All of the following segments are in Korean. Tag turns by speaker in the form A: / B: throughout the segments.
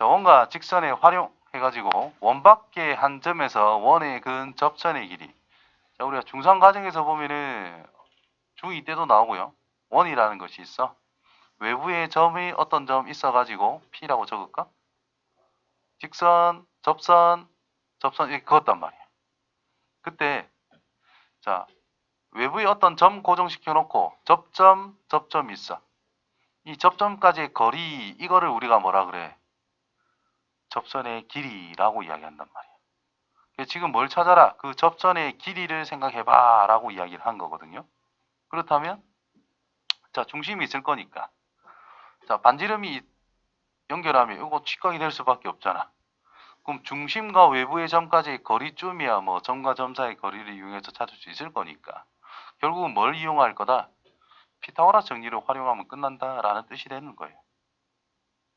A: 자, 원과 직선에 활용해가지고 원 밖에 한 점에서 원의 근 접선의 길이. 자, 우리가 중상 과정에서 보면은 중2 때도 나오고요. 원이라는 것이 있어. 외부에 점이 어떤 점 있어가지고 P라고 적을까? 직선, 접선, 접선 이렇게 그었단 말이야. 그때 자 외부에 어떤 점 고정시켜 놓고 접점, 접점이 있어. 이 접점까지의 거리 이거를 우리가 뭐라 그래? 접선의 길이라고 이야기한단. 그래서 지금 뭘 찾아라? 그 접선의 길이를 생각해봐 라고 이야기를 한 거거든요. 그렇다면 자 중심이 있을 거니까 자 반지름이 연결하면 이거 직각이 될 수밖에 없잖아. 그럼 중심과 외부의 점까지의 거리쯤이야 뭐 점과 점 사이의 거리를 이용해서 찾을 수 있을 거니까 결국은 뭘 이용할 거다? 피타고라스 정리를 활용하면 끝난다라는 뜻이 되는 거예요.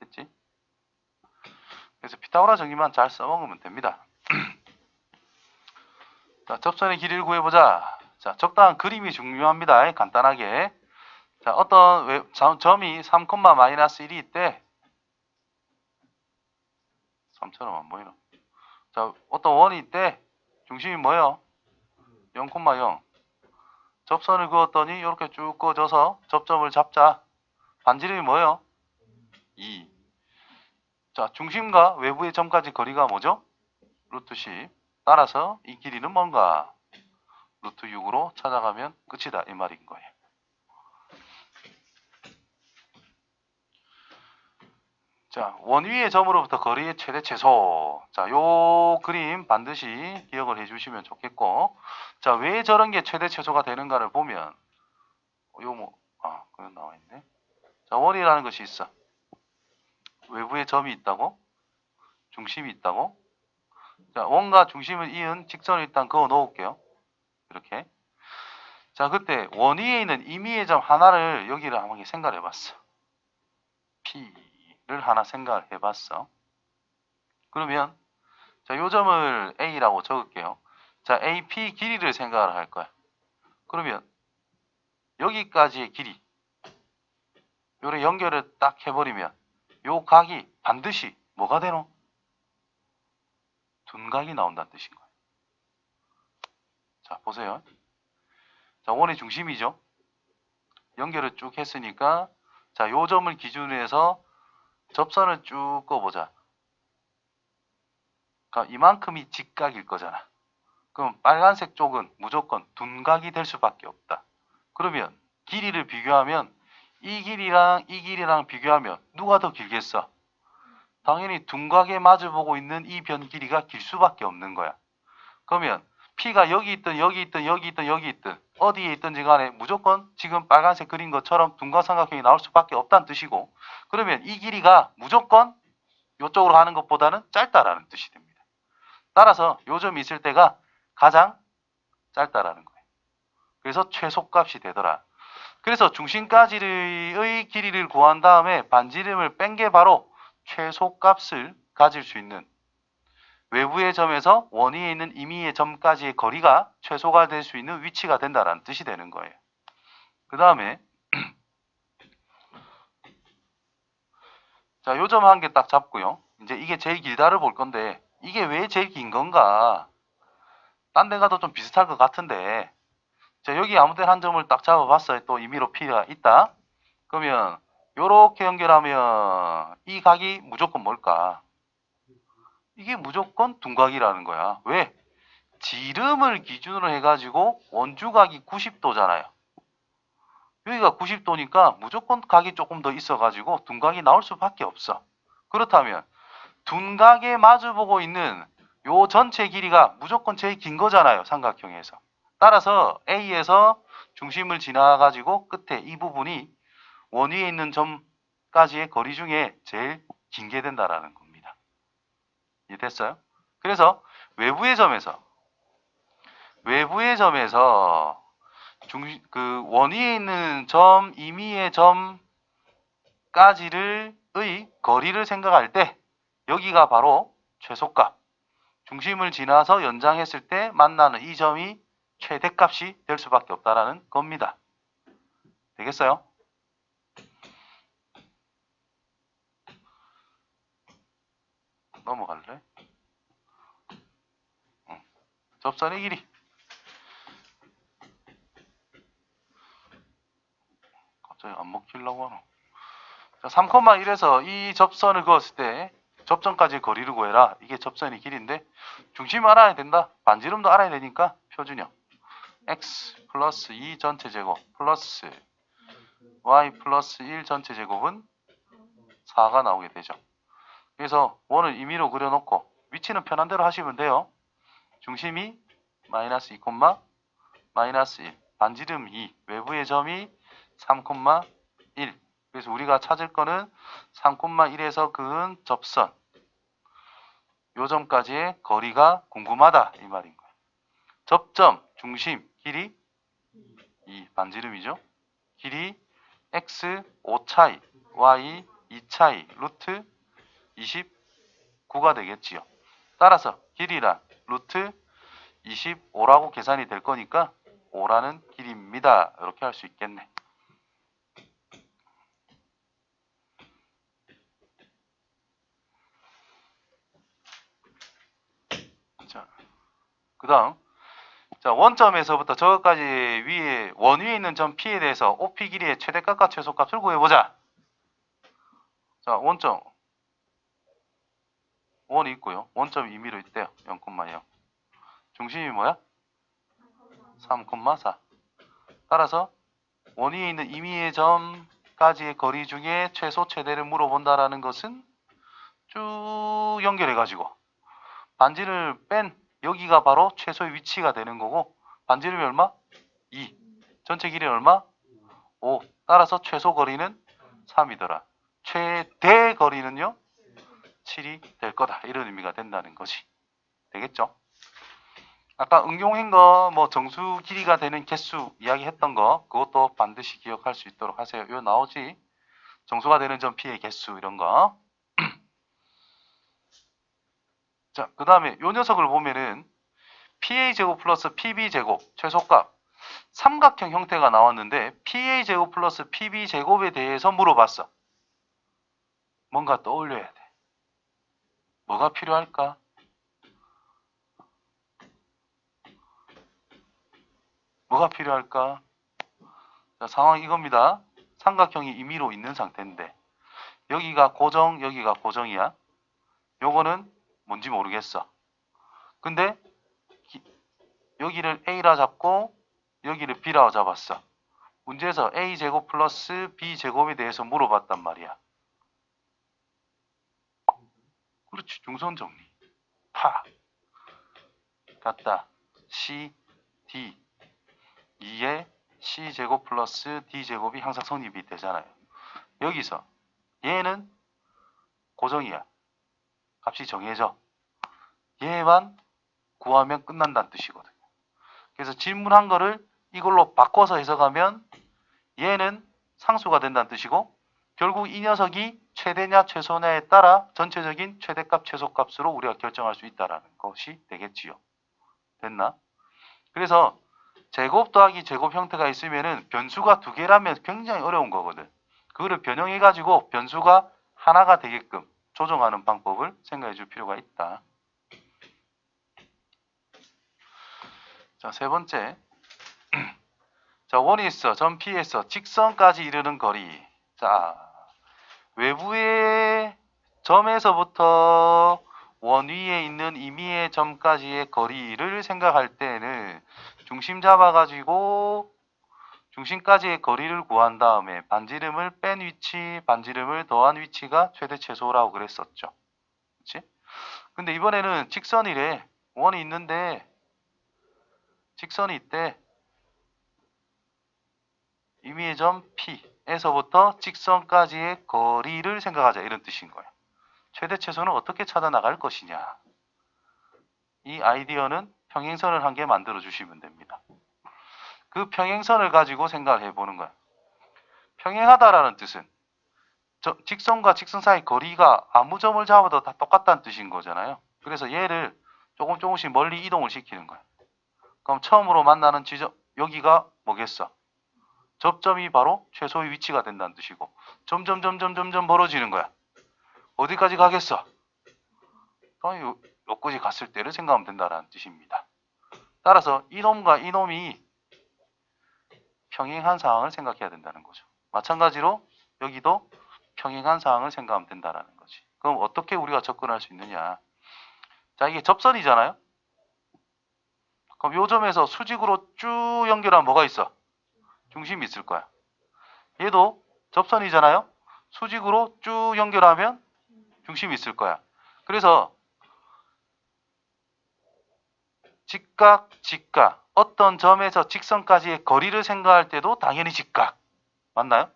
A: 됐지? 그래서 피타고라스 정리만 잘 써먹으면 됩니다. 자, 접선의 길이를 구해보자. 자, 적당한 그림이 중요합니다. 간단하게. 자, 어떤 외- 점- 점이 3, 마이너스 1이 있대. 3처럼 안 보이나? 자, 어떤 원이 있대. 중심이 뭐예요? 0,0. 접선을 그었더니 이렇게 쭉 꺼져서 접점을 잡자. 반지름이 뭐예요? 2. 자, 중심과 외부의 점까지 거리가 뭐죠? 루트 10. 따라서 이 길이는 뭔가? 루트 6으로 찾아가면 끝이다. 이 말인 거예요. 자, 원위의 점으로부터 거리의 최대 최소. 자, 요 그림 반드시 기억을 해주시면 좋겠고. 자, 왜 저런 게 최대 최소가 되는가를 보면, 어, 요 뭐, 아, 그건 나와 있네. 자, 원이라는 것이 있어. 외부에 점이 있다고? 중심이 있다고? 자, 원과 중심을 이은 직선을 일단 그어 놓을게요. 이렇게. 자, 그때 원 위에 있는 임의의 점 하나를 여기를 한번 생각해 봤어. P를 하나 생각을 해 봤어. 그러면, 자, 요 점을 A라고 적을게요. 자, AP 길이를 생각을 할 거야. 그러면, 여기까지의 길이. 요래 연결을 딱 해버리면, 요 각이 반드시 뭐가 되노? 둔각이 나온다는 뜻인 거예요. 자, 보세요. 자, 원의 중심이죠. 연결을 쭉 했으니까, 자, 요 점을 기준으로 해서 접선을 쭉 꺼보자. 그러니까 이만큼이 직각일 거잖아. 그럼 빨간색 쪽은 무조건 둔각이 될 수밖에 없다. 그러면 길이를 비교하면 이 길이랑 이 길이랑 비교하면 누가 더 길겠어? 당연히 둔각에 마주보고 있는 이 변 길이가 길 수밖에 없는 거야. 그러면 P가 여기 있든 여기 있든 여기 있든 여기 있든 어디에 있든지 간에 무조건 지금 빨간색 그린 것처럼 둔각삼각형이 나올 수밖에 없다는 뜻이고 그러면 이 길이가 무조건 이쪽으로 가는 것보다는 짧다라는 뜻이 됩니다. 따라서 요 점이 있을 때가 가장 짧다라는 거예요. 그래서 최소값이 되더라. 그래서 중심까지의 길이를 구한 다음에 반지름을 뺀 게 바로 최소값을 가질 수 있는 외부의 점에서 원위에 있는 임의의 점까지의 거리가 최소가 될 수 있는 위치가 된다라는 뜻이 되는 거예요. 그 다음에 자, 요 점 한 개 딱 잡고요. 이제 이게 제일 길다를 볼 건데 이게 왜 제일 긴 건가? 딴 데 가도 좀 비슷할 것 같은데 자, 여기 아무 데나 한 점을 딱 잡아봤어요. 또 임의로 P가 있다. 그러면 요렇게 연결하면 이 각이 무조건 뭘까? 이게 무조건 둔각이라는 거야. 왜? 지름을 기준으로 해가지고 원주각이 90도잖아요. 여기가 90도니까 무조건 각이 조금 더 있어가지고 둔각이 나올 수밖에 없어. 그렇다면 둔각에 마주보고 있는 요 전체 길이가 무조건 제일 긴 거잖아요. 삼각형에서. 따라서 A에서 중심을 지나가지고 끝에 이 부분이 원위에 있는 점까지의 거리 중에 제일 긴 게 된다라는 겁니다. 이해됐어요? 그래서 외부의 점에서 외부의 점에서 중, 그 원위에 있는 점, 임의의 점까지를 의 거리를 생각할 때 여기가 바로 최소값. 중심을 지나서 연장했을 때 만나는 이 점이 최대값이 될 수밖에 없다라는 겁니다. 되겠어요? 넘어갈래? 응. 접선의 길이. 갑자기 안 먹히려고 하노. 자, 3,1에서 이 접선을 그었을 때 접선까지 거리를 구해라. 이게 접선의 길인데 중심 알아야 된다. 반지름도 알아야 되니까 표준형. X 플러스 2 전체 제곱 플러스 y 플러스 1 전체 제곱은 4가 나오게 되죠. 그래서 원을 임의로 그려놓고 위치는 편한 대로 하시면 돼요. 중심이 마이너스 2, 마이너스 1, 반지름 2, 외부의 점이 3,1. 그래서 우리가 찾을 거는 3,1에서 그은 접선. 요 점까지의 거리가 궁금하다 이 말인 거예요. 접점, 중심, 길이 2, 반지름이죠. 길이 x 5 차이, y 2 차이, 루트 29가 되겠지요. 따라서 길이란 루트 25라고 계산이 될 거니까 5라는 길이입니다. 이렇게 할 수 있겠네. 자, 그 다음. 자, 원점에서부터 저것까지 위에, 원 위에 있는 점 P에 대해서 OP 길이의 최대값과 최소값을 구해보자. 자, 원점. 원이 있고요. 원점이 임의로 있대요. 0,0. 중심이 뭐야? 3,4. 따라서 원 위에 있는 임의의 점까지의 거리 중에 최소 최대를 물어본다라는 것은 쭉 연결해가지고 반지를 뺀 여기가 바로 최소의 위치가 되는 거고 반지름이 얼마? 2. 전체 길이 얼마? 5. 따라서 최소 거리는 3이더라. 최대 거리는요? 7이 될 거다. 이런 의미가 된다는 것이 되겠죠? 아까 응용한 거, 뭐 정수 길이가 되는 개수 이야기했던 거, 그것도 반드시 기억할 수 있도록 하세요. 이거 나오지? 정수가 되는 점 P의 개수 이런 거. 자, 그 다음에 요 녀석을 보면은 PA 제곱 플러스 PB 제곱 최소값 삼각형 형태가 나왔는데 PA 제곱 플러스 PB 제곱에 대해서 물어봤어. 뭔가 떠올려야 돼. 뭐가 필요할까? 뭐가 필요할까? 자, 상황 이겁니다. 삼각형이 임의로 있는 상태인데 여기가 고정, 여기가 고정이야. 요거는 뭔지 모르겠어. 근데 기- 여기를 A라 잡고 여기를 B라 잡았어. 문제에서 A 제곱 플러스 B 제곱에 대해서 물어봤단 말이야. 그렇지, 중선 정리. 파. 같다. C, D. 2에 C 제곱 플러스 D 제곱이 항상 성립이 되잖아요. 여기서 얘는 고정이야. 값이 정해져. 얘만 구하면 끝난다는 뜻이거든요. 그래서 질문한 거를 이걸로 바꿔서 해석하면 얘는 상수가 된다는 뜻이고 결국 이 녀석이 최대냐 최소냐에 따라 전체적인 최대값 최소값으로 우리가 결정할 수 있다라는 것이 되겠지요. 됐나? 그래서 제곱 더하기 제곱 형태가 있으면은 변수가 두 개라면 굉장히 어려운 거거든. 그거를 변형해 가지고 변수가 하나가 되게끔 조정하는 방법을 생각해 줄 필요가 있다. 자, 세 번째. 자, 있어. 점 P에서 직선까지 이르는 거리. 자, 외부의 점에서부터 원 위에 있는 임의의 점까지의 거리를 생각할 때는 중심 잡아가지고 중심까지의 거리를 구한 다음에 반지름을 뺀 위치, 반지름을 더한 위치가 최대 최소라고 그랬었죠. 그렇지? 근데 이번에는 직선이래. 원이 있는데 직선이 있대. 임의의 점 P에서부터 직선까지의 거리를 생각하자 이런 뜻인 거예요. 최대 최소는 어떻게 찾아 나갈 것이냐. 이 아이디어는 평행선을 한 개 만들어 주시면 됩니다. 그 평행선을 가지고 생각을 해보는 거야. 평행하다라는 뜻은 저 직선과 직선 사이 거리가 아무 점을 잡아도 다 똑같다는 뜻인 거잖아요. 그래서 얘를 조금 조금씩 멀리 이동을 시키는 거야. 그럼 처음으로 만나는 지점 여기가 뭐겠어? 접점이 바로 최소의 위치가 된다는 뜻이고 점점 점점 점점 벌어지는 거야. 어디까지 가겠어? 그럼 요, 요까지 갔을 때를 생각하면 된다라는 뜻입니다. 따라서 이놈과 이놈이 평행한 상황을 생각해야 된다는 거죠. 마찬가지로 여기도 평행한 상황을 생각하면 된다라는 거지. 그럼 어떻게 우리가 접근할 수 있느냐? 자, 이게 접선이잖아요. 그럼 요 점에서 수직으로 쭉 연결하면 뭐가 있어? 중심이 있을 거야. 얘도 접선이잖아요. 수직으로 쭉 연결하면 중심이 있을 거야. 그래서 직각, 직각. 어떤 점에서 직선까지의 거리를 생각할 때도 당연히 직각. 맞나요?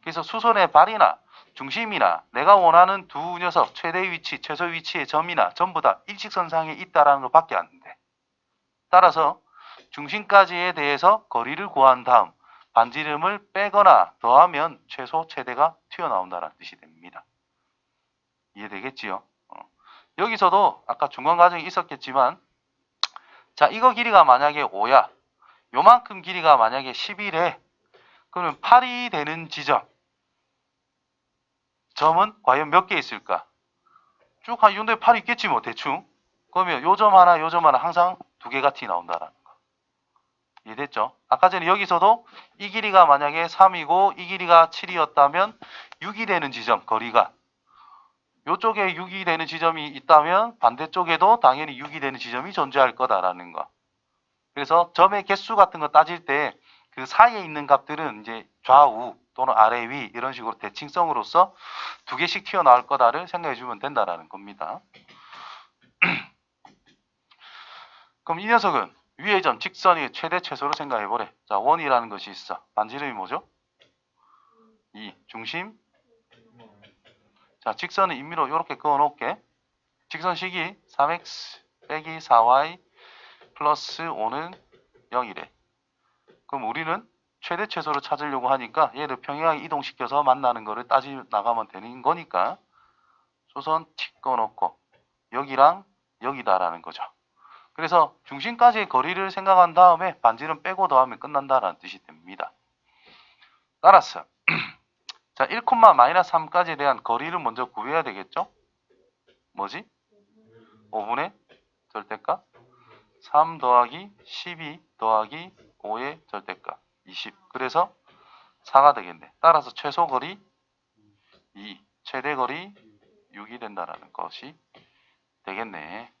A: 그래서 수선의 발이나 중심이나 내가 원하는 두 녀석 최대 위치, 최소 위치의 점이나 전부 다 일직선상에 있다라는 것밖에 안 돼. 따라서 중심까지에 대해서 거리를 구한 다음 반지름을 빼거나 더하면 최소 최대가 튀어나온다는 뜻이 됩니다. 이해되겠지요? 어. 여기서도 아까 중간 과정이 있었겠지만 자 이거 길이가 만약에 5야 요만큼 길이가 만약에 11에 그러면 8이 되는 지점 점은 과연 몇 개 있을까? 쭉한 이런데 8이 있겠지 뭐 대충 그러면 요 점 하나 요 점 하나 항상 두 개가 티 나온다라는 거 이해됐죠? 아까 전에 여기서도 이 길이가 만약에 3이고 이 길이가 7이었다면 6이 되는 지점 거리가 요쪽에 6이 되는 지점이 있다면 반대쪽에도 당연히 6이 되는 지점이 존재할 거다라는 거. 그래서 점의 개수 같은 거 따질 때 그 사이에 있는 값들은 이제 좌우 또는 아래 위 이런 식으로 대칭성으로서 두 개씩 튀어나올 거다를 생각해 주면 된다라는 겁니다. 그럼 이 녀석은 위의 점 직선이 최대 최소로 생각해 보래. 자, 원이라는 것이 있어. 반지름이 뭐죠? 2. 중심 자, 직선은 임의로 이렇게 그어 놓을게. 직선 식이 3x 빼기 4y 플러스 5는 0이래. 그럼 우리는 최대 최소를 찾으려고 하니까 얘를 평행하게 이동시켜서 만나는 거를 따지 나가면 되는 거니까 조선 틱 그어 놓고 여기랑 여기다라는 거죠. 그래서 중심까지의 거리를 생각한 다음에 반지름 빼고 더하면 끝난다라는 뜻이 됩니다. 따라서 자, 1, 마이너스 3까지에 대한 거리를 먼저 구해야 되겠죠? 뭐지? 5분의 절대값 3 더하기 12 더하기 5의 절대값 20 그래서 4가 되겠네 따라서 최소 거리 2 최대 거리 6이 된다라는 것이 되겠네